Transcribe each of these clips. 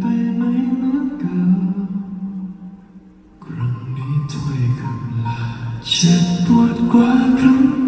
ไปไหมเหมือนเก่าครั้งนี้ถ้อยคำลาเจ็บปวดกว่าครั้ง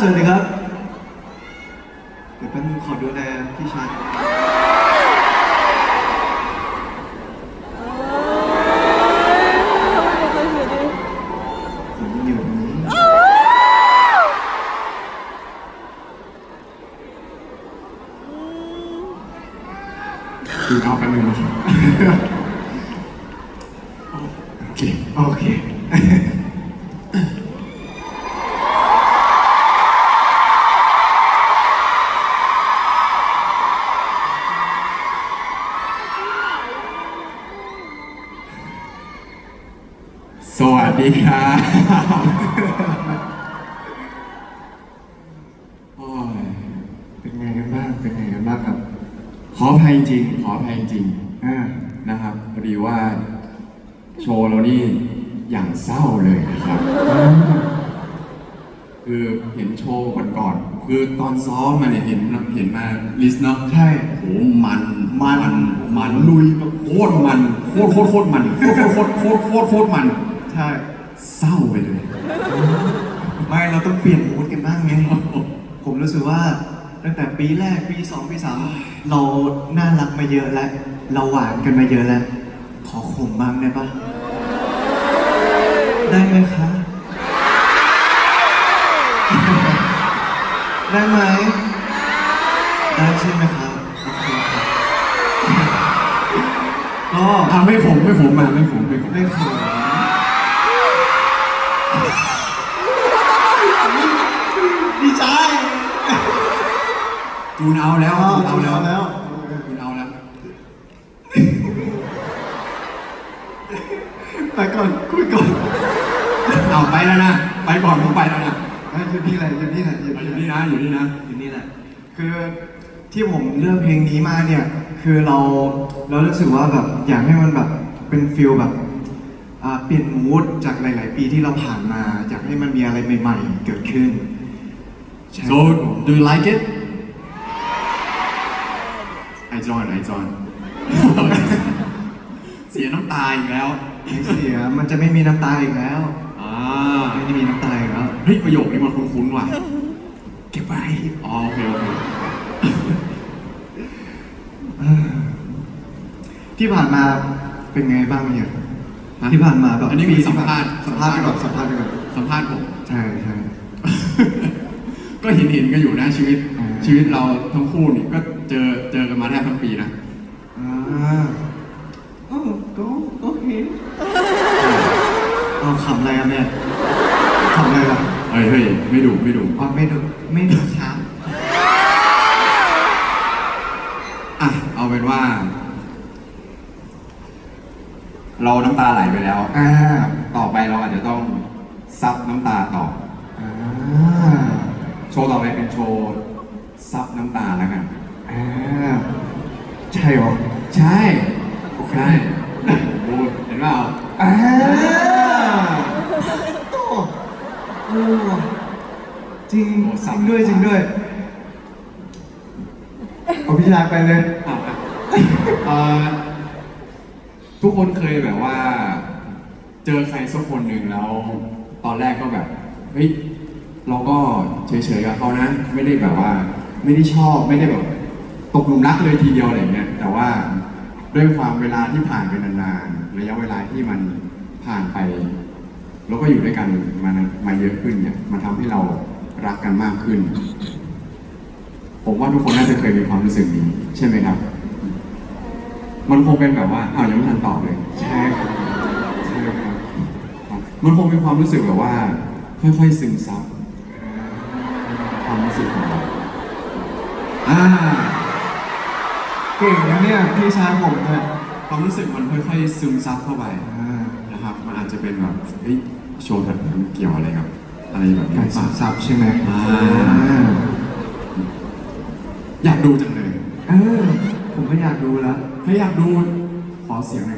เชิญเลยครับ เดี๋ยวแป๊นขอดูแลพี่ชายผมอยู่ตรงนี้ดูเอาแป๊บนึงะโอเค โอเค สวัสดีครับโอ้ยเป็นไงกันบ้าง เป็นไงกันบ้างครับ ขออภัยจริง ขออภัยจริงอ่านะครับพอดีว่า โชว์เรานี่อย่างเศร้าเลยนะครับ คือเห็นโชว์ก่อนๆคือตอนซ้อมมาเนี่ยเห็นเห็นมาลิสต์เนาะใช่โอ้โหมันมันมันลุยแบบโคตรมันโคตรโคตรโคตรมันโคตรโคตรโคตรโคตรโคตรมัน ใช่ เศร้าไปเลย ไม่เราต้องเปลี่ยนมูดกันบ้างไงผมรู้สึกว่าตั้งแต่ปีแรกปีสองปีสามเราน่ารักมาเยอะแล้ว เราหวานกันมาเยอะแล้ว ขอขมบ้างได้ปะได้ไหมคะ ได้ไหมได้ใช่ไหมครับโอเคครับก็อะไม่ผมไม่ผมมาไม่ผมไม่ผมไม่ขม จูนเอาแล้วเอาจูนเอาแล้วแล้วจูนเอาแล้วไปก่อนคุยก่อนเอาไปแล้วนะไปก่อนผมไปแล้วนะอยู่นี่แหละอยู่นี่แหละอยู่อยู่นี่นี่แหละนะอยู่นี่นะอยู่นี่แหละ คือที่ผมเลือกเพลงนี้มาเนี่ย คือเราเรารู้สึกว่าแบบอยากให้มันแบบเป็นฟิลแบบอ่าเปลี่ยนมูดจากหลาย ๆ ปีที่เราผ่านมา อยากให้มันมีอะไรใหม่ ๆ เกิดขึ้นใช่ so do you like it I join I join เสียน้ำตาอีกแล้วไม่เสียมันจะไม่มีน้ำตาอีกแล้วอ่าไม่ได้มีน้ำตาอีกแล้วเฮ้ยประโยคนี้มันคุ้นๆว่ะเก็บไว้อ๋อโอเคโอเคเออที่ผ่านมาเป็นไงบ้างเนี่ยฮะที่ผ่านมาแบบอันนี้คือสัมภาษณ์สัมภาษณ์ไปก่อนสัมภาษณ์ไปก่อนสัมภาษณ์ผมใช่ใช่ก็เห็นเห็นๆกันอยู่นะชีวิตอ่า ชีวิตเราทั้งคู่นี่ก็เจอเจอกันมาแทบทั้งปีนะอ่าโอ้ก็โอเคเอาขำอะไรอะแม่ขำอะไรล่ะเฮ้ยเฮ้ยไม่ดุไม่ดุอ๋อไม่ดูไม่ดูครับอะเอาเป็นว่า เราน้ำตาไหลไปแล้วอ่าต่อไปเราอาจจะต้องซับน้ำตาต่ออ่าโชว์ต่อไปเป็นโชว์ ซับน้ำตาแล้วกันอ่าใช่เหรอ ใช่ใช่โอ้เห็นเปล่าอ่าโอ้โอ้จริงจริงด้วยจริงด้วยเอาพี่ชายไปเลยอะอะเอ่อทุกคนเคยแบบว่า เจอใครสักคนหนึ่งแล้ว ตอนแรกก็แบบเฮ้ยเราก็เฉยๆกับเขานะ ไม่ได้แบบว่า ไม่ได้ชอบไม่ได้แบบตกหลุมรักเลยทีเดียวอะไรเงี้ยแต่ว่าด้วยความเวลาที่ผ่านไปนานๆระยะเวลาที่มันผ่านไป แล้วก็อยู่ด้วยกันมามาเยอะขึ้นเนี่ยมันทำให้เรารักกันมากขึ้น ผมว่าทุกคนน่าจะเคยมีความรู้สึกนี้ ใช่ไหมครับ มันคงเป็นแบบว่าอ้าวยังไม่ทันตอบเลยใช่ครับใช่ครับมันคงเป็นความรู้สึกแบบว่า ค่อยๆซึมซับความรู้สึกของเรา อ่าเก่งนะเนี่ยพี่ชายผมเนี่ยความรู้สึกมันค่อยๆซึมซับเข้าไปอ่านะครับ มันอาจจะเป็นแบบเฮ้ยโชว์ถัดไปมันเกี่ยวอะไรกับอะไรแบบนี้การหรือเปสัล่าบสับใช่ไหมอ่าอ่าอยากดูจังเลย เออผมก็อยากดูแล้วถ้าอยากดูขอเสียงหน่อยครับ